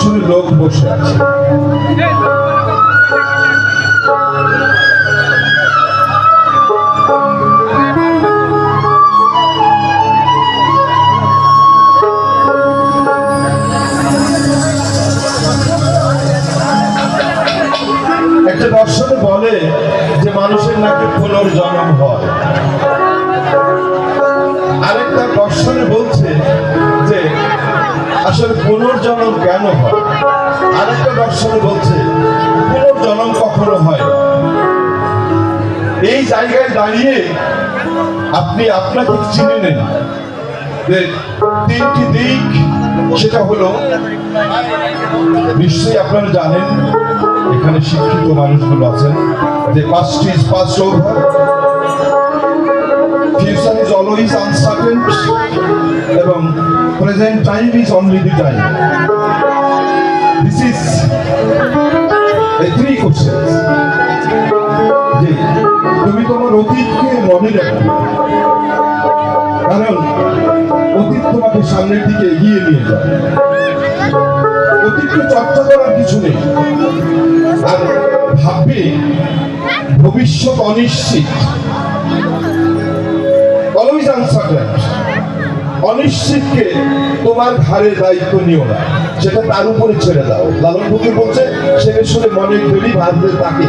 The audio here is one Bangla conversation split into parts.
পিছনে লোক বসে আছে। একটা দর্শনে বলে যে মানুষের নাকি পুনর্জন্ম হয়। আরেকটা দর্শনে বলছে যে আসলে পুনর্জন্ম কেন হয়? আরেকটা দর্শন বলছে পুনর্জন্ম কখনো হয় এই জায়গায় দাঁড়িয়ে আপনি আপনাকে চিনে নেন তিনটি দিক, সেটা হলো, নিশ্চয়ই আপনারা জানেন, এখানে শিক্ষিত মানুষগুলো আছেন, যে পাঁচটি past future is always uncertain এবং present time is only the time this is এই থ্রি কোশ্চেন যে তুমি তোমার অতীতকে মনে রাখবে কারণ অতীত তোমাকে সামনের দিকে এগিয়ে নিয়ে যায়। অতীতকে চর্চা করার কিছু নেই। আর ভাববে ভবিষ্যৎ অনিশ্চিত। অনিশ্চিতকে তোমার ঘাড়ে দায়িত্ব নিও না। সেটা তার উপরে ছেড়ে দাও। লালন ফকির বলছে সেটা শুনে মনে করি ভাবতে তাকে।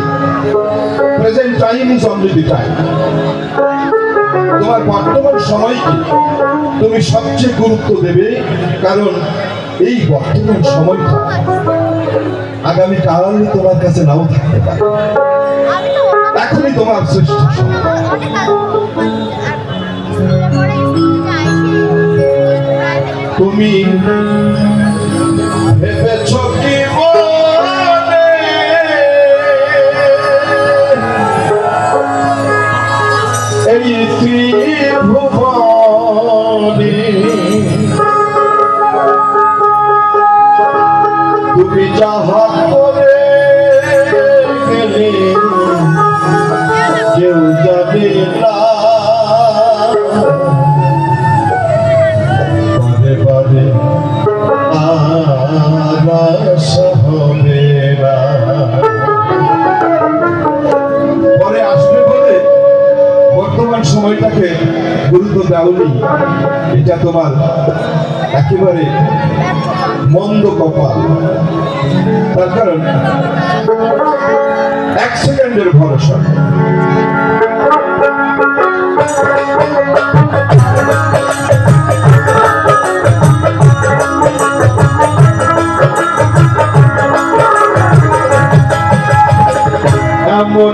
Present time is the time তোমার বর্তমান সময়কে তুমি সবচেয়ে গুরুত্ব দেবে কারণ এই বর্তমান সময়টা আগামী কাল তোমার কাছে নাও থাকতে পারে। এখনই তোমার শ্রেষ্ঠ সময়। তুমি গুরুত্ব এটা তোমার একেবারে মন্দ কপাল তার কারণ এক সেকেন্ডের ভরসা। এমন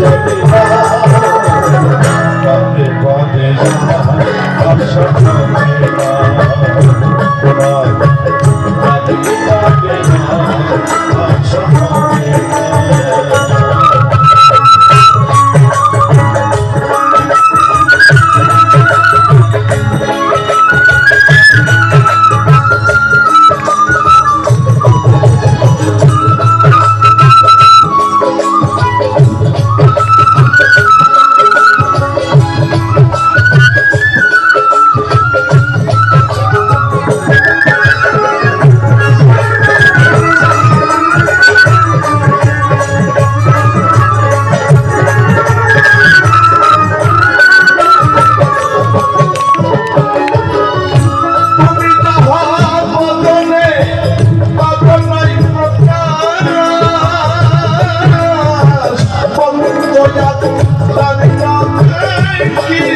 তুমি পঞ্চজাত তারিকাতে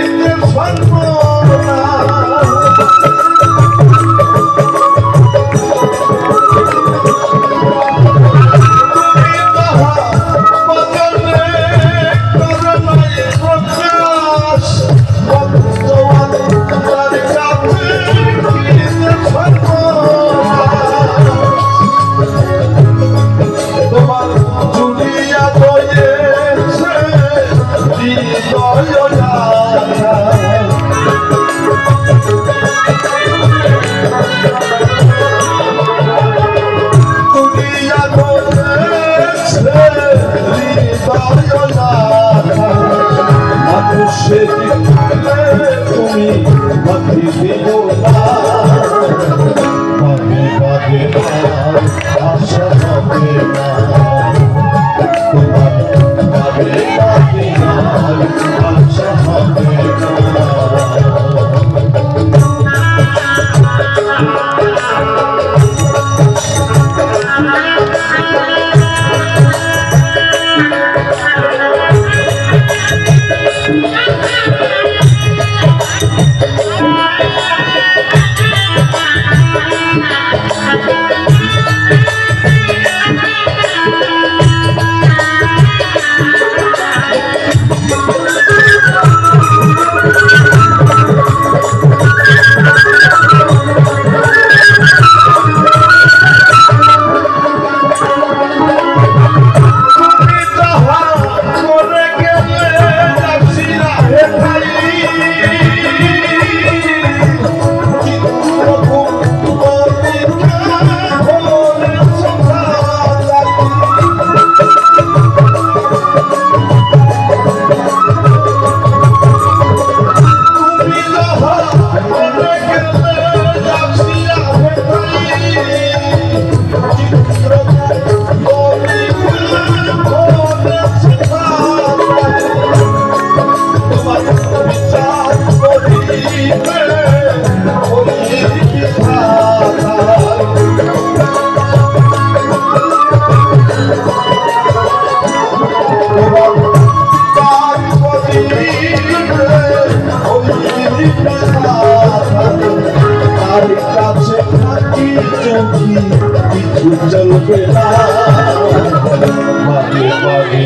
মাঝে মাঝে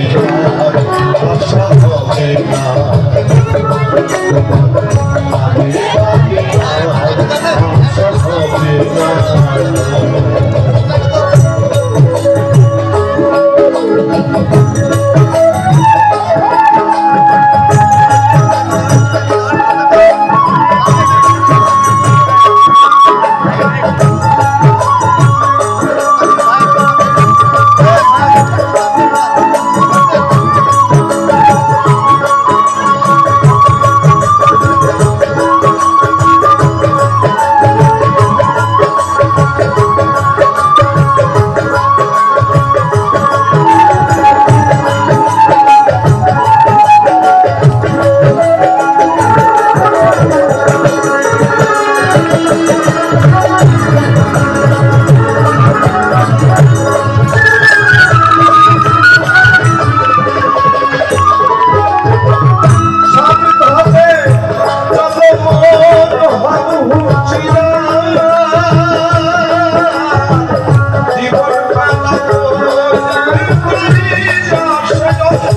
আর আশা হবে না মাঝে মাঝে আশা হবে না আসে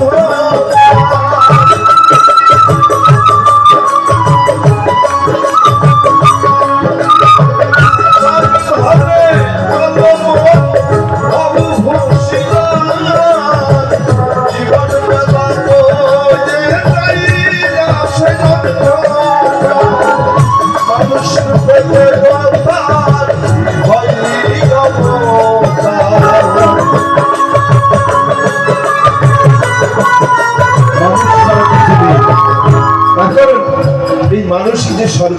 সাবিত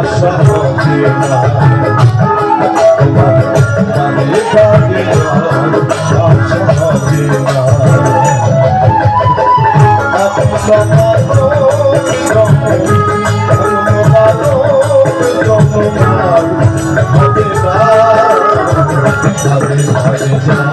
আশা হবে না ভাবে ভাবে আশা হবে না আপনি সমালো